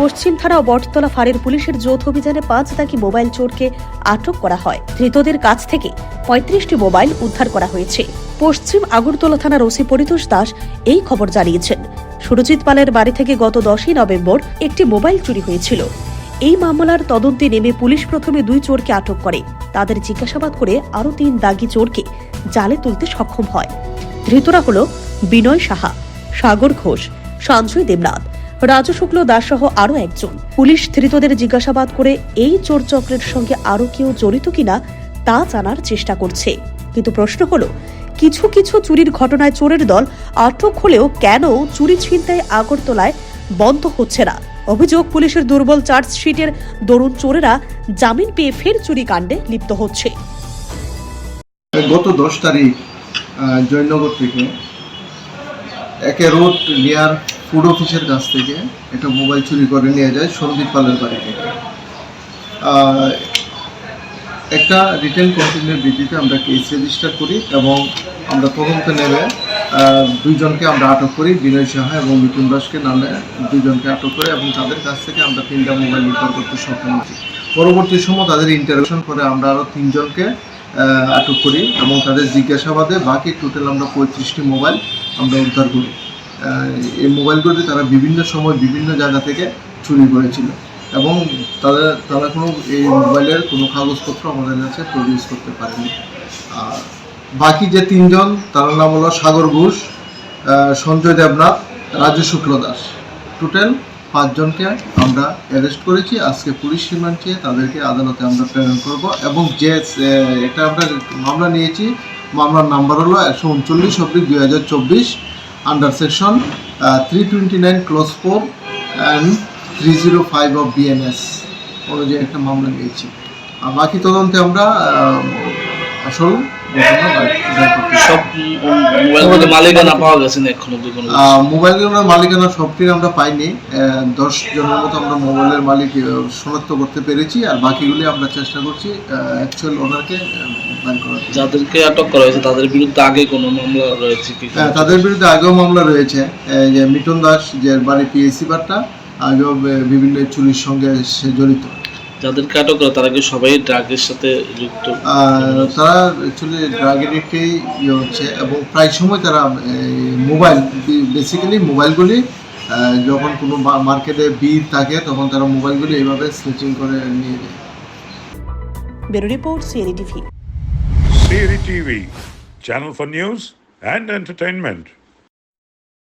পশ্চিম থানা ও বটতলা ফাঁড়ির পুলিশের যৌথ অভিযানে পাঁচ দাগি মোবাইল চোরকে আটক করা হয়। ধৃতদের কাছ থেকে পঁয়ত্রিশটি মোবাইল উদ্ধার করা হয়েছে। পশ্চিম আগরতলা থানার ওসি পরিতোষ দাস এই খবর জানিয়েছেন। সুরজিৎ পালের বাড়ি থেকে গত দশই নভেম্বর একটি মোবাইল চুরি হয়েছিল। এই মামলার তদন্তে নেমে পুলিশ প্রথমে দুই চোরকে আটক করে। তাদের জিজ্ঞাসাবাদ করে আরও তিন দাগি চোরকে জালে তুলতে সক্ষম হয়। ধৃতরা হল বিনয় সাহা, সাগর ঘোষ, সঞ্জয় দেবনাথ। রাজু শুক্ল দাস সহ আরও একজন। পুলিশ ধৃতদের জিজ্ঞাসাবাদ করে এই চোর চক্রের সঙ্গে আরও কেউ জড়িত কিনা তা জানার চেষ্টা করছে। কিন্তু প্রশ্ন হলো, কিছু কিছু চুরির ঘটনায় চোরের দল আটক হলেও কেন চুরি ছিনতাই আগরতলায় বন্ধ হচ্ছে না? অভিযোগ, পুলিশের দুর্বল চার্জশিটের দরুন চোরেরা জামিন পেয়ে ফের চুরি কাণ্ডে লিপ্ত হচ্ছে। গত দশ তারিখ জয়নগর থেকে একে রোড নিয়ার ফুড অফিসের কাছ থেকে একটা মোবাইল চুরি করে নিয়ে যায় সন্দীপ পালের বাড়ি থেকে। একটা রিটেল কমপ্লেনের ভিত্তিতে আমরা কেস রেজিস্টার করি এবং আমরা তদন্তে নেমে দুইজনকে আমরা আটক করি, বিনয় সাহা এবং মিথুন দাসকে নামে দুইজনকে আটক করে এবং তাদের কাছ থেকে আমরা তিনটা মোবাইল উদ্ধার করতে সক্ষম হয়েছি। পরবর্তী সময় তাদের ইন্টারভিউশন করে আমরা আরও তিনজনকে আটক করি এবং তাদের জিজ্ঞাসাবাদে বাকি টোটাল আমরা পঁয়ত্রিশটি মোবাইল আমরা উদ্ধার করি। এই মোবাইলগুলি তারা বিভিন্ন সময় বিভিন্ন জায়গা থেকে চুরি করেছিল এবং তাদের তারা কোনো এই মোবাইলের কোনো কাগজপত্র আমাদের কাছে প্রডিউস করতে পারেনি। আর বাকি যে তিনজন, তার নাম হলো সাগর ঘোষ সঞ্জয় দেবনাথ রাজু শুক্ল দাস। টোটাল পাঁচজনকে আমরা অ্যারেস্ট করেছি। আজকে পুলিশ রিমান্ড তাদেরকে আদালতে আমরা প্রেরণ করব এবং যে এটা আমরা মামলা নিয়েছি। মামলার নাম্বার হলো একশো উনচল্লিশ অব্দিক দুই হাজার চব্বিশ। Under section three twenty nine clause four and three zero five of BNS অনুযায়ী একটা মামলা নিয়েছি। আর বাকি তদন্তে আমরা আসল সব মালিকানা পাওয়া গেছে না এখনও কোনো মালিকানা সবটির আমরা পাইনি। দশ জনের মতো আমরা মোবাইলের মালিক শনাক্ত করতে পেরেছি আর বাকিগুলি আমরা চেষ্টা করছি অ্যাকচুয়াল ওনারকে বাইর যাদেরকে আটক করা হয়েছে তাদের বিরুদ্ধে আগে কোনো মামলা রয়েছে কি হ্যাঁ, তাদের বিরুদ্ধে আগেও মামলা রয়েছে। যে মিটন দাস যে বাড়ি পিএসসি বার্তা আগেও বিভিন্ন চুরির সঙ্গে সে জড়িত। যাদেরকে আটক করা তারা কি সবাই ড্রাগের সাথে যুক্ত আর তারা অ্যাকচুয়ালি ড্রাগ এডিক্টেই ইয়ে হচ্ছে এবং প্রায় সময় তারা মোবাইল বেসিক্যালি মোবাইলগুলি যখন কোনো মার্কেটে ভিড় থাকে তখন তারা মোবাইলগুলি এইভাবে স্কেচিং করে নিয়ে যায়। Bureau report CNE TV. Siri TV, channel for news and entertainment.